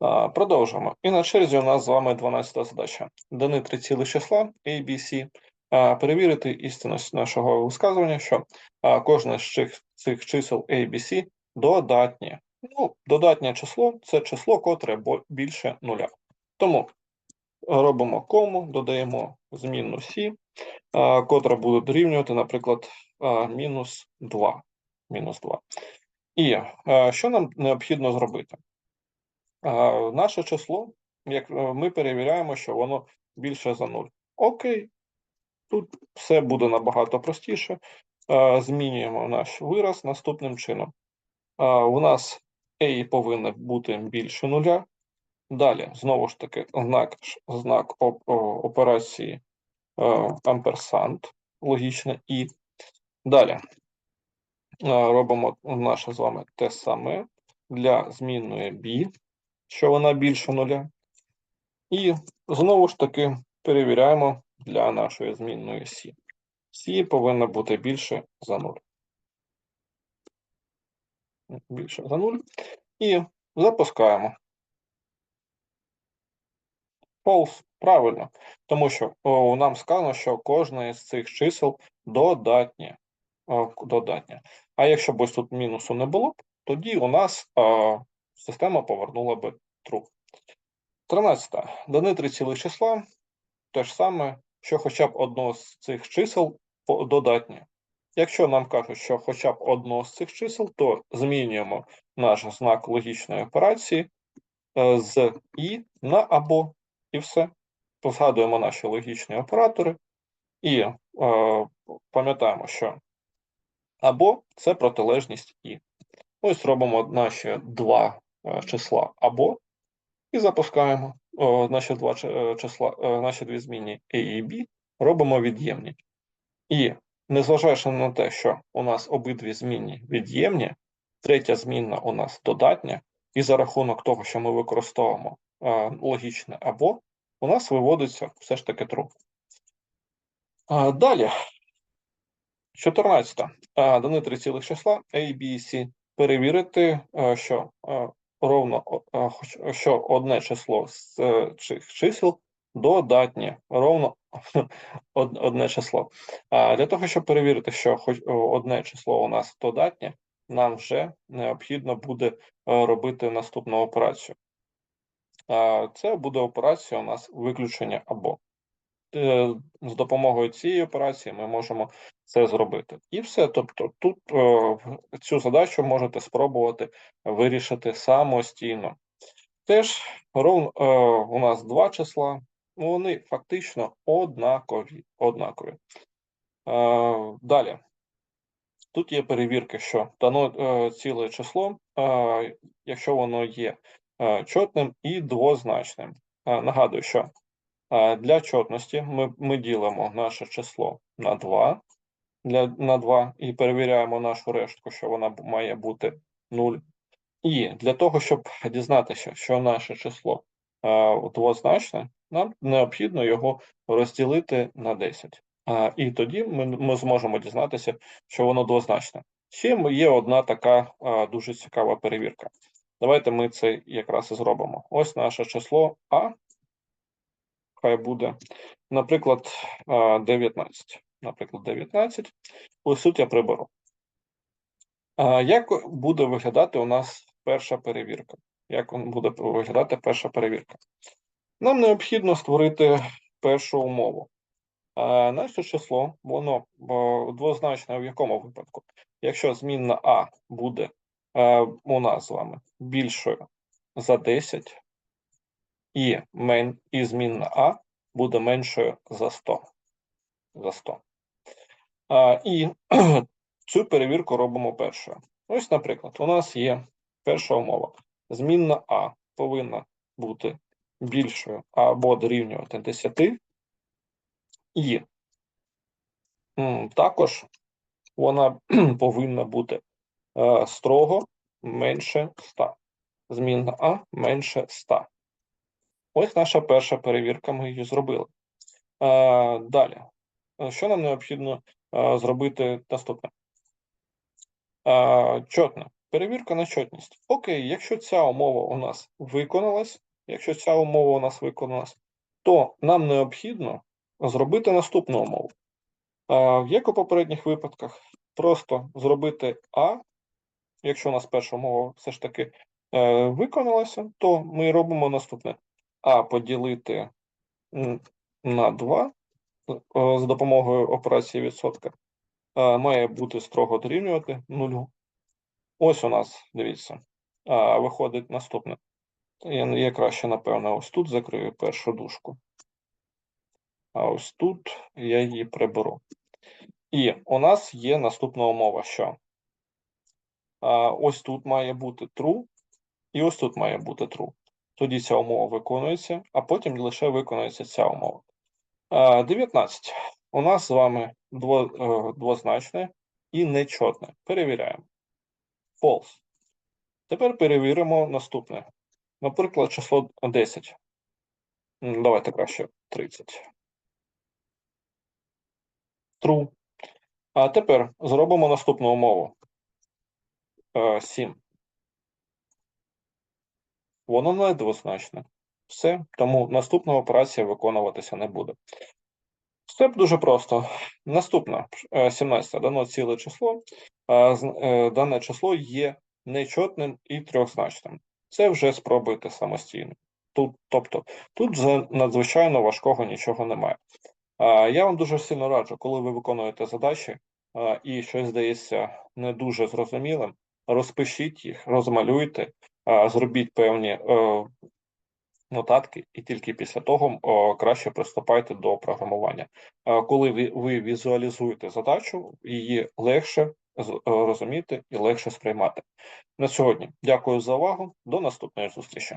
А, Продовжимо. І на черзі у нас з вами 12 задача. Дани три цілих числа A. Перевірити істинність нашого висказування, що кожне з цих, чисел A, B, C додатнє. Ну, додатнє число це число, котре більше нуля. Тому робимо кому, додаємо змінну C, котра буде дорівнювати, наприклад, мінус 2. Мінус 2. І що нам необхідно зробити? Наше число, як е, ми перевіряємо, що воно більше за 0. Окей, тут все буде набагато простіше. Змінюємо наш вираз наступним чином. У нас a повинно бути більше нуля. Далі, знову ж таки, знак, знак оп- операції е, амперсант, логічно, і далі е, робимо наше з вами те саме для змінної b, що вона більше нуля. І знову ж таки перевіряємо для нашої змінної Сі. Сі повинна бути більше за 0. Більше за 0. І запускаємо. False. Правильно. Тому що о, нам сказано, що кожне з цих чисел додатнє. О, додатнє. А якщо б ось тут мінусу не було, тоді у нас а, система повернула би true. 13. Дани цілих числа. Те ж саме, що хоча б одно з цих чисел додатнє. Якщо нам кажуть, що хоча б одно з цих чисел, то змінюємо наш знак логічної операції е, з і на або, і все. Згадуємо наші логічні оператори і е, пам'ятаємо, що або це протилежність і. Ось робимо наші два е, числа або і запускаємо о, наші два е, числа, е, наші дві змінні A і B робимо від'ємні. І незважаючи на те, що у нас обидві змінні від'ємні, третя змінна у нас додатня, і за рахунок того, що ми використовуємо е, логічне або, у нас виводиться все ж таки true. Далі. 14. А, дани три цілих числа A, B C. Перевірити, що ровно хоч- що одне число з е, цих чисел додатнє, ровно одне число. Для того, щоб перевірити, що хоч одне число у нас додатнє, нам вже необхідно буде е, робити наступну операцію. Це буде операція у нас виключення або. Е, З допомогою цієї операції ми можемо це зробити. І все. Тобто, тут е, цю задачу можете спробувати вирішити самостійно. Теж е, у нас два числа, вони фактично однакові. однакові. Далі. Тут є перевірки, що дано ціле число, якщо воно є чотним і двозначним. Нагадую, що для чотності ми, ми ділимо наше число на 2, для, на 2 і перевіряємо нашу рештку, що вона має бути 0. І для того, щоб дізнатися, що наше число е, двозначне, нам необхідно його розділити на 10. А, і тоді ми, ми зможемо дізнатися, що воно двозначне. Ще є одна така а, дуже цікава перевірка. Давайте ми це якраз і зробимо. Ось наше число А. Хай буде, наприклад, 19. Наприклад, 19. Ось тут я приберу. Як буде виглядати у нас перша перевірка? Як буде виглядати перша перевірка? Нам необхідно створити першу умову. Наше число, воно двозначне в якому випадку? Якщо змінна А буде у нас з вами більшою за 10, і, мен, і змінна А буде меншою за 100. За 100. А, і цю перевірку робимо першою. Ось, наприклад, у нас є перша умова. Змінна А повинна бути більшою або дорівнювати 10, і також вона повинна бути е, строго менше 100. Змінна А менше 100. Ось наша перша перевірка, ми її зробили. Е, далі, Е, що нам необхідно е, зробити наступне? Чотне. Перевірка на чотність. Окей, якщо ця умова у нас виконалась, якщо ця умова у нас виконалась, то нам необхідно зробити наступну умову. Як у попередніх випадках, просто зробити А, якщо у нас перша умова все ж таки виконалася, то ми робимо наступне: А поділити на 2 з допомогою операції відсотка е, має бути строго дорівнювати нулю. Ось у нас, дивіться, виходить наступне. Я, краще, напевно, ось тут закрию першу дужку. А ось тут я її приберу. І у нас є наступна умова, що ось тут має бути true, і ось тут має бути true. Тоді ця умова виконується, а потім лише виконується ця умова. 19. У нас з вами е, двозначне і нечотне. Перевіряємо. False. Тепер перевіримо наступне. Наприклад, число 10. Давайте краще 30. True. А тепер зробимо наступну умову. Е, 7. Воно не двозначне. Все, тому наступна операція виконуватися не буде. Все дуже просто. Наступна, е, 17. Дано ціле число. з- е, Дане число є нечотним і трьохзначним. Це вже спробуйте самостійно. Тут, тобто, тут надзвичайно важкого нічого немає. Я вам дуже сильно раджу, коли ви виконуєте задачі і щось здається не дуже зрозумілим, розпишіть їх, розмалюйте, зробіть певні е, нотатки, і тільки після того краще приступайте до програмування. Коли ви, візуалізуєте задачу, її легше е, розуміти і легше сприймати. На сьогодні дякую за увагу. До наступної зустрічі.